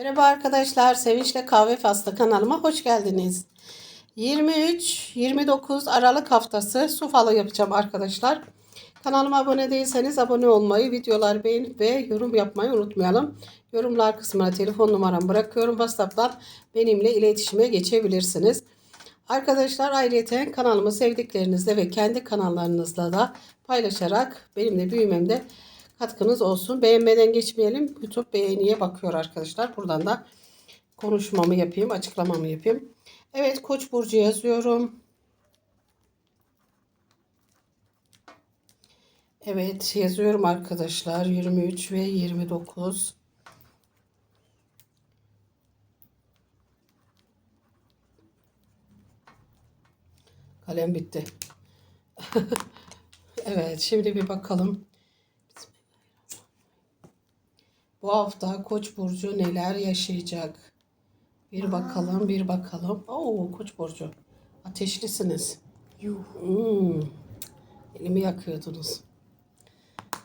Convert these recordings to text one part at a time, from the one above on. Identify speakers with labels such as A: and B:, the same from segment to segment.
A: Merhaba arkadaşlar, Sevinçle Kahve Faslı kanalıma hoş geldiniz. 23-29 Aralık haftası su falı yapacağım arkadaşlar. Kanalıma abone değilseniz abone olmayı, videoları beğenip ve yorum yapmayı unutmayalım. Yorumlar kısmına telefon numaramı bırakıyorum. WhatsApp'tan benimle iletişime geçebilirsiniz. Arkadaşlar ayrıca kanalımı sevdiklerinizle ve kendi kanallarınızla da paylaşarak benimle büyümemde katkınız olsun. Beğenmeden geçmeyelim. YouTube beğeniye bakıyor arkadaşlar. Buradan da konuşmamı yapayım, açıklamamı yapayım. Evet Koç burcu yazıyorum. Evet yazıyorum arkadaşlar. 23 ve 29. Kalem bitti. evet şimdi bir bakalım. Bu hafta Koç burcu neler yaşayacak? Bir bakalım, bir bakalım. Oo, Koç burcu. Ateşlisiniz.
B: Yuh.
A: Hmm. Elimi yakıyordunuz.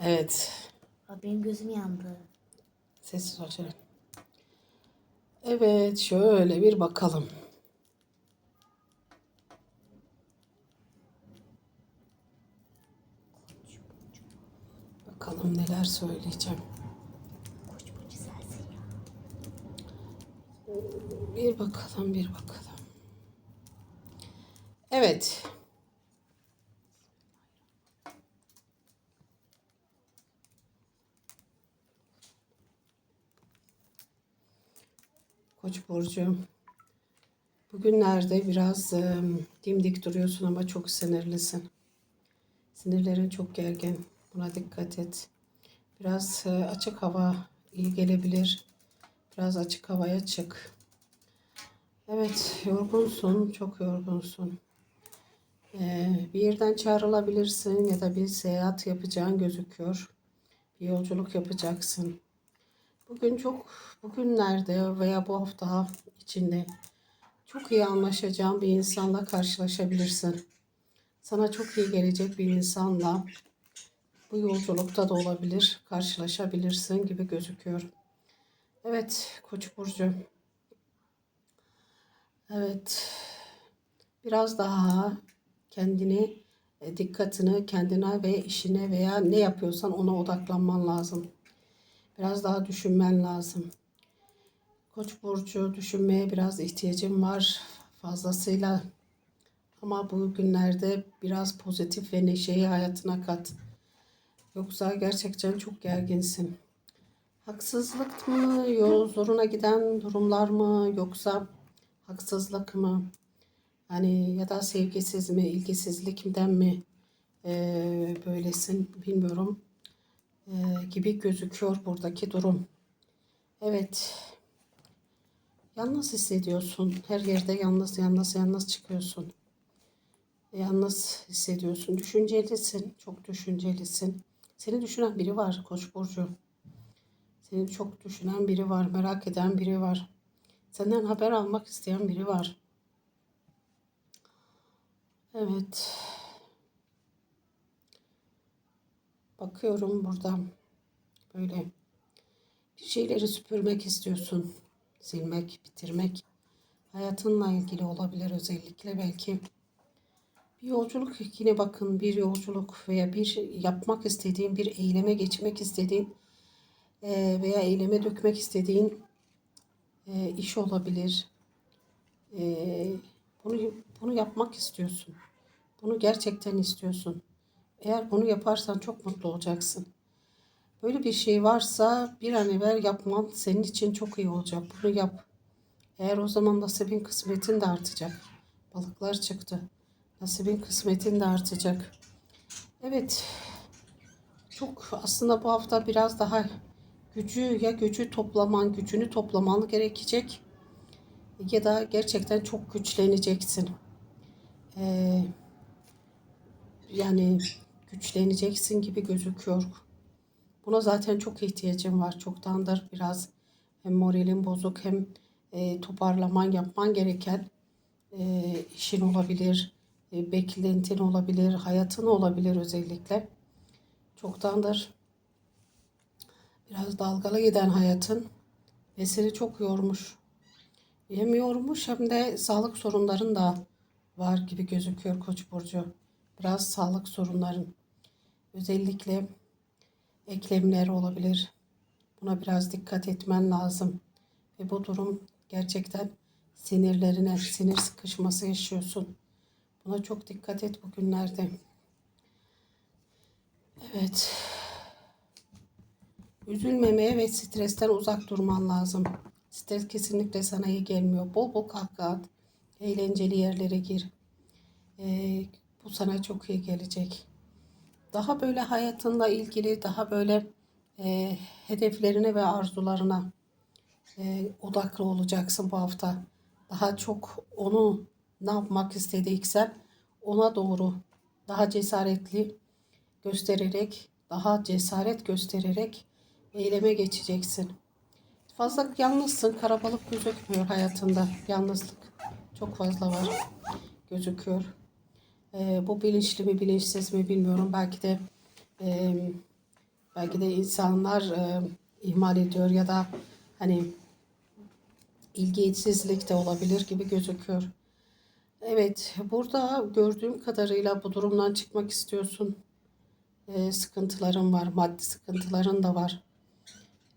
A: Evet.
B: Aa, Benim gözüm yandı.
A: Sessiz ol. Evet, şöyle bir bakalım. Bakalım neler söyleyeceğim.
B: Koç burcu sensin ya.
A: Bir bakalım, bir bakalım. Evet. Koç burcu. Bugünlerde biraz e, dimdik duruyorsun ama çok sinirlisin. Sinirlerin çok gergin. Buna dikkat et. Biraz e, açık hava iyi gelebilir. Biraz açık havaya çık. Evet, yorgunsun, çok yorgunsun. Ee, bir yerden çağrılabilirsin ya da bir seyahat yapacağın gözüküyor. Bir yolculuk yapacaksın. Bugün çok, bugünlerde veya bu hafta içinde çok iyi anlaşacağın bir insanla karşılaşabilirsin. Sana çok iyi gelecek bir insanla bu yolculukta da olabilir, karşılaşabilirsin gibi gözüküyor. Evet, Koç burcu. Evet. Biraz daha kendini, e, dikkatini kendine ve işine veya ne yapıyorsan ona odaklanman lazım. Biraz daha düşünmen lazım. Koç burcu düşünmeye biraz ihtiyacım var fazlasıyla. Ama bu günlerde biraz pozitif ve neşeyi hayatına kat. Yoksa gerçekten çok gerginsin. Haksızlık mı, yol zoruna giden durumlar mı yoksa haksızlık mı? Hani ya da sevgisiz mi, ilgisizlikten mi eee, böylesin bilmiyorum Eee, gibi gözüküyor buradaki durum. Evet, yalnız hissediyorsun. Her yerde yalnız, yalnız, yalnız çıkıyorsun. Yalnız hissediyorsun. Düşüncelisin, çok düşüncelisin. Seni düşünen biri var Koç burcu. Seni çok düşünen biri var, merak eden biri var. Senden haber almak isteyen biri var. Evet. Bakıyorum burada böyle bir şeyleri süpürmek istiyorsun. Silmek, bitirmek. Hayatınla ilgili olabilir özellikle belki. Bir yolculuk yine bakın bir yolculuk veya bir yapmak istediğin bir eyleme geçmek istediğin veya eyleme dökmek istediğin eee, iş olabilir. Eee, bunu bunu yapmak istiyorsun. Bunu gerçekten istiyorsun. Eğer bunu yaparsan çok mutlu olacaksın. Böyle bir şey varsa bir an evvel yapman senin için çok iyi olacak. Bunu yap. Eğer o zaman nasibin kısmetin de artacak. Balıklar çıktı. Nasibin kısmetin de artacak. Evet. Çok aslında bu hafta biraz daha gücü ya gücü toplaman, gücünü toplaman gerekecek ya da gerçekten çok güçleneceksin. Ee, yani güçleneceksin gibi gözüküyor. Buna zaten çok ihtiyacım var. Çoktandır biraz hem moralin bozuk hem e, toparlaman yapman gereken e, işin olabilir, e, beklentin olabilir, hayatın olabilir özellikle. Çoktandır biraz dalgalı giden hayatın ve seni çok yormuş. Hem yormuş hem de sağlık sorunların da var gibi gözüküyor Koç burcu. Biraz sağlık sorunların. Özellikle eklemler olabilir. Buna biraz dikkat etmen lazım. Ve bu durum gerçekten sinirlerine, sinir sıkışması yaşıyorsun. Buna çok dikkat et bugünlerde. Evet. Üzülmemeye ve stresten uzak durman lazım. Stres kesinlikle sana iyi gelmiyor. Bol bol kahkaha at. Eğlenceli yerlere gir. Ee, bu sana çok iyi gelecek. Daha böyle hayatınla ilgili, daha böyle e, hedeflerine ve arzularına e, odaklı olacaksın bu hafta. Daha çok onu ne yapmak istediysen ona doğru daha cesaretli göstererek, daha cesaret göstererek eyleme geçeceksin. Fazla yalnızsın, karabalık gözükmüyor hayatında. Yalnızlık çok fazla var, gözüküyor. Ee, bu bilinçli mi bilinçsiz mi bilmiyorum. Belki de e, belki de insanlar e, ihmal ediyor ya da hani ilgisizlik de olabilir gibi gözüküyor. Evet, burada gördüğüm kadarıyla bu durumdan çıkmak istiyorsun. Ee, sıkıntıların var, maddi sıkıntıların da var.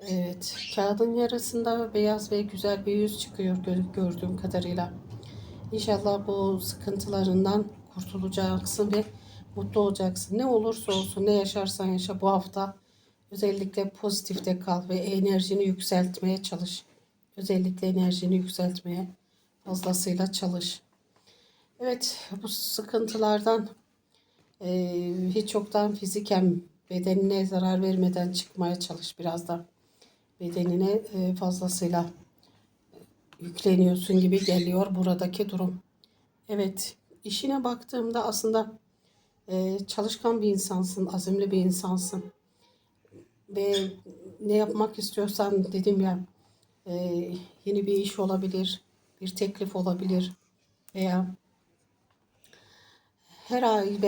A: Evet, kağıdın yarısında beyaz ve güzel bir yüz çıkıyor gö- gördüğüm kadarıyla. İnşallah bu sıkıntılarından kurtulacaksın ve mutlu olacaksın. Ne olursa olsun, ne yaşarsan yaşa bu hafta özellikle pozitifte kal ve enerjini yükseltmeye çalış. Özellikle enerjini yükseltmeye fazlasıyla çalış. Evet, bu sıkıntılardan eee, hiç yoktan fiziken bedenine zarar vermeden çıkmaya çalış biraz da. Bedenine eee, fazlasıyla yükleniyorsun gibi geliyor buradaki durum. Evet, işine baktığımda aslında eee, çalışkan bir insansın, azimli bir insansın. Ve ne yapmak istiyorsan dedim ya eee, yeni bir iş olabilir, bir teklif olabilir veya her ay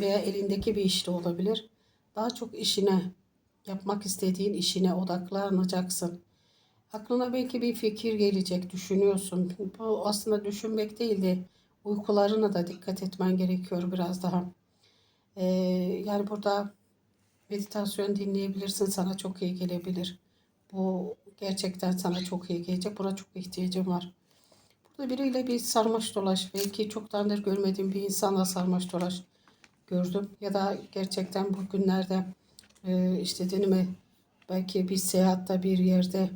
A: veya elindeki bir işte olabilir. Daha çok işine, yapmak istediğin işine odaklanacaksın. Aklına belki bir fikir gelecek, düşünüyorsun. Bu aslında düşünmek değil de uykularına da dikkat etmen gerekiyor biraz daha. Ee, yani burada meditasyon dinleyebilirsin, sana çok iyi gelebilir. Bu gerçekten sana çok iyi gelecek. Buna çok ihtiyacım var. Burada biriyle bir sarmaş dolaş. Belki çoktandır görmediğim bir insanla sarmaş dolaş gördüm. Ya da gerçekten bugünlerde e, işte denime belki bir seyahatte bir yerde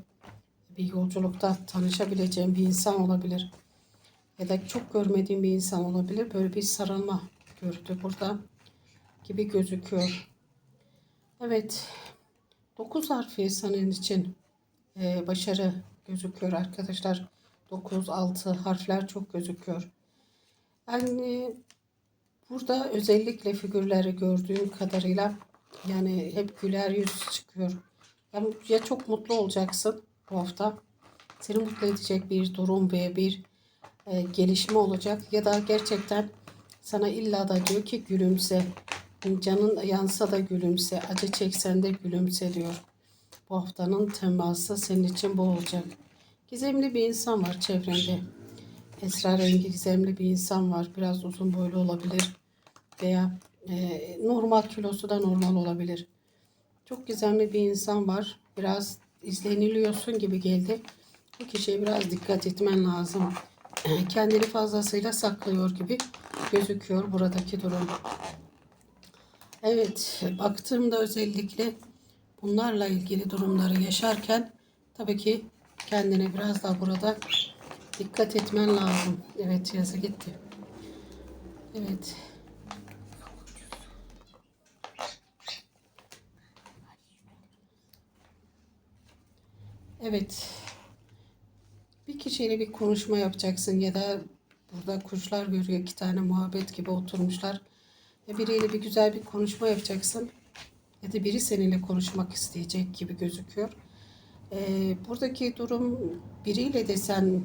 A: bir yolculukta tanışabileceğim bir insan olabilir. Ya da çok görmediğim bir insan olabilir. Böyle bir sarılma gördü burada gibi gözüküyor. Evet. 9 harfi senin için e, başarı gözüküyor arkadaşlar. 9, 6 harfler çok gözüküyor. Yani burada özellikle figürleri gördüğüm kadarıyla yani hep güler yüz çıkıyor. Yani ya çok mutlu olacaksın bu hafta. Seni mutlu edecek bir durum ve bir e, gelişme olacak. Ya da gerçekten sana illa da diyor ki gülümse. Canın yansa da gülümse. Acı çeksen de gülümse diyor. Bu haftanın teması senin için bu olacak. Gizemli bir insan var çevrende. Esrarengi gizemli bir insan var. Biraz uzun boylu olabilir. Veya e, normal kilosu da normal olabilir. Çok gizemli bir insan var. Biraz izleniliyorsun gibi geldi. Bu kişiye biraz dikkat etmen lazım. Kendini fazlasıyla saklıyor gibi gözüküyor buradaki durum. Evet, baktığımda özellikle bunlarla ilgili durumları yaşarken tabii ki kendine biraz daha burada dikkat etmen lazım. Evet, yazı gitti. Evet. Evet. Bir kişiyle bir konuşma yapacaksın ya da burada kuşlar görüyor iki tane muhabbet gibi oturmuşlar. Ve biriyle bir güzel bir konuşma yapacaksın. Ya da biri seninle konuşmak isteyecek gibi gözüküyor. Ee, buradaki durum biriyle de sen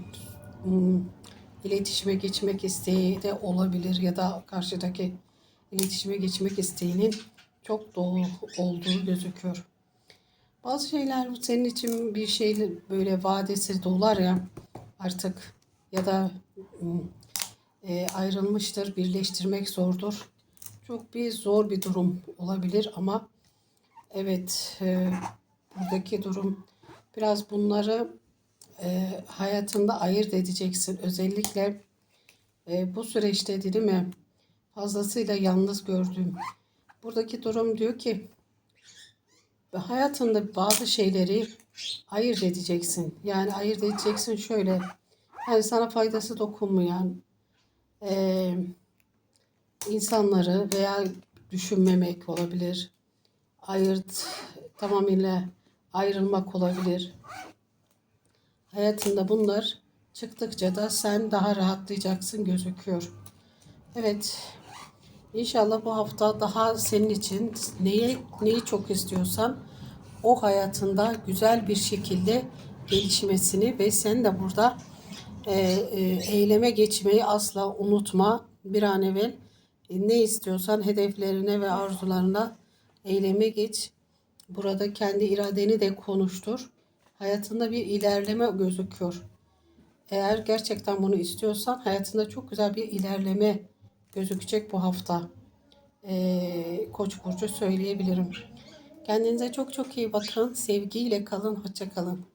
A: hmm, iletişime geçmek isteği de olabilir ya da karşıdaki iletişime geçmek isteğinin çok doğru olduğu gözüküyor. Bazı şeyler senin için bir şeyle böyle vadesi dolar ya artık ya da ım, e, ayrılmıştır, birleştirmek zordur. Çok bir zor bir durum olabilir ama evet e, buradaki durum biraz bunları e, hayatında ayırt edeceksin. Özellikle e, bu süreçte değil mi fazlasıyla yalnız gördüğüm buradaki durum diyor ki ve hayatında bazı şeyleri ayırt edeceksin. Yani ayırt edeceksin şöyle. Yani sana faydası dokunmayan eee, insanları veya düşünmemek olabilir. Ayırt tamamıyla ayrılmak olabilir. Hayatında bunlar çıktıkça da sen daha rahatlayacaksın gözüküyor. Evet. İnşallah bu hafta daha senin için neyi neyi çok istiyorsan o hayatında güzel bir şekilde gelişmesini ve sen de burada e, e, eyleme geçmeyi asla unutma. Bir an evvel e, ne istiyorsan hedeflerine ve arzularına eyleme geç. Burada kendi iradeni de konuştur. Hayatında bir ilerleme gözüküyor. Eğer gerçekten bunu istiyorsan hayatında çok güzel bir ilerleme gözükecek bu hafta. Ee, Koç burcu söyleyebilirim. Kendinize çok çok iyi bakın. Sevgiyle kalın. Hoşça kalın.